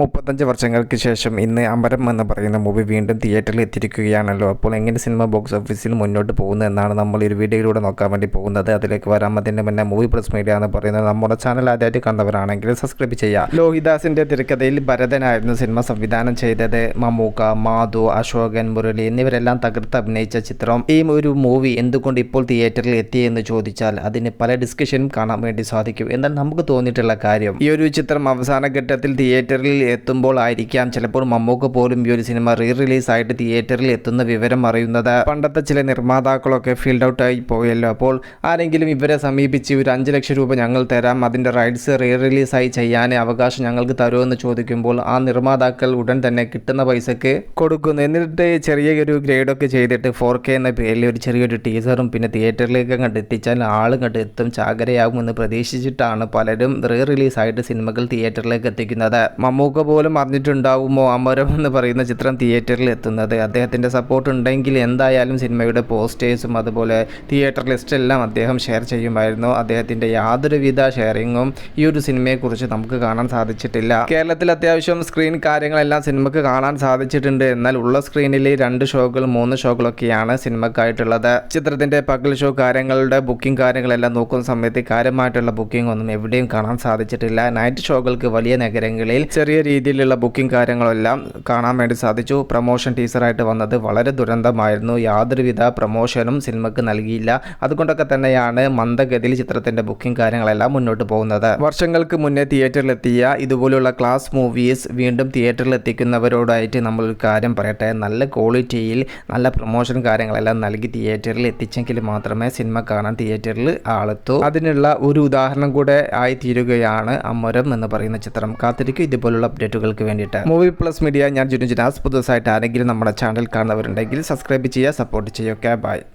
മുപ്പത്തഞ്ച് വർഷങ്ങൾക്ക് ശേഷം ഇന്ന് അമരം എന്ന് പറയുന്ന മൂവി വീണ്ടും തിയേറ്ററിൽ എത്തിയിരിക്കുകയാണല്ലോ. അപ്പോൾ എങ്ങനെ സിനിമ ബോക്സ് ഓഫീസിൽ മുന്നോട്ട് പോകുന്നു എന്നാണ് നമ്മൾ ഒരു വീഡിയോയിലൂടെ നോക്കാൻ വേണ്ടി പോകുന്നത്. അതിലേക്ക് വരാമതിന്റെ മുന്നേ മൂവി പ്ലസ് മീഡിയ എന്ന് പറയുന്നത് നമ്മുടെ ചാനൽ ആദ്യമായിട്ട് കണ്ടവരാണെങ്കിൽ സബ്സ്ക്രൈബ് ചെയ്യുക. ലോഹിദാസിന്റെ തിരക്കഥയിൽ ഭരതനായിരുന്നു സിനിമ സംവിധാനം ചെയ്തത്. മമ്മൂക്ക മാധു അശോകൻ മുരളി എന്നിവരെല്ലാം തകർത്ത് അഭിനയിച്ച ചിത്രം. ഈ ഒരു മൂവി എന്തുകൊണ്ട് ഇപ്പോൾ തിയേറ്ററിൽ എത്തി എന്ന് ചോദിച്ചാൽ അതിന് പല ഡിസ്കഷനും കാണാൻ വേണ്ടി സാധിക്കും. എന്നാൽ നമുക്ക് തോന്നിയിട്ടുള്ള കാര്യം ഈ ഒരു ചിത്രം അവസാന ഘട്ടത്തിൽ തിയേറ്ററിൽ എത്തുമ്പോൾ ആയിരിക്കാം ചിലപ്പോൾ മമ്മൂക്ക് പോലും ഈ ഒരു സിനിമ റീ റിലീസ് ആയിട്ട് തിയേറ്ററിൽ എത്തുന്ന വിവരം അറിയുന്നത്. പണ്ടത്തെ ചില നിർമ്മാതാക്കളൊക്കെ ഫീൽഡ് ഔട്ട് ആയി പോയല്ലോ. അപ്പോൾ ആരെങ്കിലും ഇവരെ സമീപിച്ച് ഒരു അഞ്ച് ലക്ഷം രൂപ ഞങ്ങൾ തരാം അതിന്റെ റൈറ്റ്സ് റീ റിലീസായി ചെയ്യാൻ അവകാശം ഞങ്ങൾക്ക് തരുമെന്ന് ചോദിക്കുമ്പോൾ ആ നിർമ്മാതാക്കൾ ഉടൻ തന്നെ കിട്ടുന്ന പൈസക്ക് കൊടുക്കുന്നു. എന്നിട്ട് ചെറിയൊരു ഗ്രേഡൊക്കെ ചെയ്തിട്ട് ഫോർ കെ എന്ന പേരിൽ ഒരു ചെറിയൊരു ടീസറും പിന്നെ തിയേറ്ററിലേക്ക് കണ്ടെത്തിച്ചാൽ ആൾ കണ്ട് എത്തും ചാകരയാകുമെന്ന് പ്രതീക്ഷിച്ചിട്ടാണ് പലരും റീ റിലീസായിട്ട് സിനിമകൾ തിയേറ്ററിലേക്ക് എത്തിക്കുന്നത്. മമ്മൂക്ക പോലും അറിഞ്ഞിട്ടുണ്ടാവുമോ അമരം എന്ന് പറയുന്ന ചിത്രം തിയേറ്ററിൽ എത്തുന്നത്? അദ്ദേഹത്തിന്റെ സപ്പോർട്ട് ഉണ്ടെങ്കിൽ എന്തായാലും സിനിമയുടെ പോസ്റ്റേഴ്സും അതുപോലെ തിയേറ്റർ ലിസ്റ്റെല്ലാം അദ്ദേഹം ഷെയർ ചെയ്യുമായിരുന്നു. അദ്ദേഹത്തിന്റെ യാതൊരുവിധ ഷെയറിങ്ങും ഈ ഒരു സിനിമയെക്കുറിച്ച് നമുക്ക് കാണാൻ സാധിച്ചിട്ടില്ല. കേരളത്തിൽ അത്യാവശ്യം സ്ക്രീൻ കാര്യങ്ങളെല്ലാം സിനിമക്ക് കാണാൻ സാധിച്ചിട്ടുണ്ട്. എന്നാൽ ഉള്ള സ്ക്രീനിൽ രണ്ട് ഷോകൾ മൂന്ന് ഷോകളൊക്കെയാണ് സിനിമക്കായിട്ടുള്ളത് ചിത്രത്തിന്റെ പകൽ ഷോ കാര്യങ്ങളുടെ ബുക്കിംഗ് കാര്യങ്ങളെല്ലാം നോക്കുന്ന സമയത്ത് കാര്യമായിട്ടുള്ള ബുക്കിംഗ് ഒന്നും എവിടെയും കാണാൻ സാധിച്ചിട്ടില്ല. നൈറ്റ് ഷോകൾക്ക് വലിയ നഗരങ്ങളിൽ ചെറിയ രീതിയിലുള്ള ബുക്കിംഗ് കാര്യങ്ങളെല്ലാം കാണാൻ വേണ്ടി സാധിച്ചു. പ്രൊമോഷൻ ടീച്ചറായിട്ട് വന്നത് വളരെ ദുരന്തമായിരുന്നു. യാതൊരുവിധ പ്രൊമോഷനും സിനിമയ്ക്ക് നൽകിയില്ല. അതുകൊണ്ടൊക്കെ തന്നെയാണ് മന്ദഗതിയിൽ ചിത്രത്തിന്റെ ബുക്കിംഗ് കാര്യങ്ങളെല്ലാം മുന്നോട്ട് പോകുന്നത്. വർഷങ്ങൾക്ക് മുന്നേ തിയേറ്ററിലെത്തിയ ഇതുപോലുള്ള ക്ലാസ് മൂവീസ് വീണ്ടും തിയേറ്ററിൽ എത്തിക്കുന്നവരോടായിട്ട് നമ്മൾ ഒരു കാര്യം പറയട്ടെ. നല്ല ക്വാളിറ്റിയിൽ നല്ല പ്രൊമോഷൻ കാര്യങ്ങളെല്ലാം നൽകി തിയേറ്ററിൽ എത്തിച്ചെങ്കിൽ മാത്രമേ സിനിമ കാണാൻ തിയേറ്ററിൽ ആളെത്തൂ. അതിനുള്ള ഒരു ഉദാഹരണം കൂടെ ആയി തീരുകയാണ് അമരം എന്ന് പറയുന്ന ചിത്രം. കാത്തിരിക്കും. ഇതുപോലുള്ള അപ്ഡേറ്റുകൾക്ക് വേണ്ടിയിട്ട്. മൂവി പ്ലസ് മീഡിയ ഞാൻ ജുനു ജിനാസ്. പുതുസായിട്ട് ആരെങ്കിലും നമ്മുടെ ചാനൽ കാണുന്നവരുണ്ടെങ്കിൽ സബ്സ്ക്രൈബ് ചെയ്യുക സപ്പോർട്ട് ചെയ്യുക. ബൈ